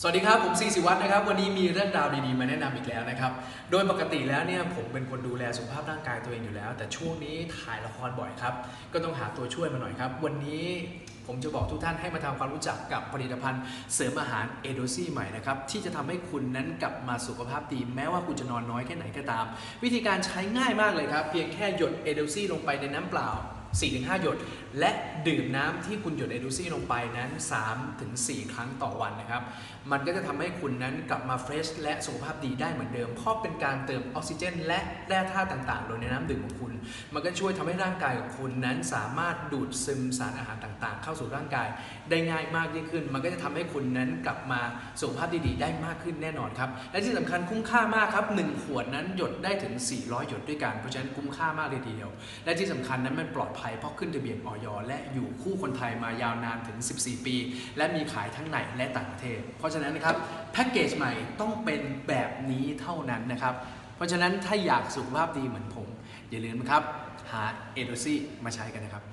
สวัสดีครับ ผมซีสิวัฒน์นะครับ วันนี้มีเรื่องราวดีๆ มาแนะนำอีกแล้วนะครับ โดยปกติแล้วเนี่ยผมเป็นคนดูแลสุขภาพร่างกายตัวเองอยู่แล้ว แต่ช่วงนี้ถ่ายละครบ่อยครับ ก็ต้องหาตัวช่วยมาหน่อยครับ วันนี้ผมจะบอกทุกท่านให้มาทำความรู้จักกับผลิตภัณฑ์เสริมอาหารเอโดซี่ใหม่นะครับที่จะทำให้คุณนั้นกลับมาสุขภาพดีแม้ว่าคุณจะนอนน้อยแค่ไหนก็ตาม วิธีการใช้ง่ายมากเลยครับ เพียงแค่หยดเอโดซี่ลงไปในน้ำเปล่า 4-5 หยด และดื่มน้ำที่คุณหยดเอดูซี่ลงไปนั้น 3-4 ครั้งต่อวันนะครับ มันก็จะทำให้คุณนั้นกลับมาเฟรชและสุขภาพดีได้เหมือนเดิม เพราะเป็นการเติมออกซิเจน และแร่ธาตุต่างๆ ลงในน้ำดื่มของคุณ มันก็ช่วยทำให้ร่างกายของคุณนั้นสามารถดูดซึมสารอาหารต่างๆ เข้าสู่ร่างกายได้ง่ายมากยิ่งขึ้น มันก็จะทำให้คุณนั้นกลับมาสุขภาพดีๆ ได้มากขึ้นแน่นอนครับ และที่สำคัญคุ้มค่ามากครับ1ขวดนั้นหยดได้ถึง 400 หยดด้วยกัน เพราะฉะนั้นคุ้มค่ามากเลยทีเดียว และที่สำคัญนั้นมันปลอดภัยเพราะขึ้นทะเบียนออยและอยู่คู่คนไทยมายาวนานถึง 14 ปี และมีขายทั้งในและต่างประเทศ เพราะฉะนั้นนะครับแพ็กเกจใหม่ต้องเป็นแบบนี้เท่านั้นนะครับ เพราะฉะนั้นถ้าอยากสุขภาพดีเหมือนผม อย่าลืมนะครับหาเอโดซี่มาใช้กันนะครับ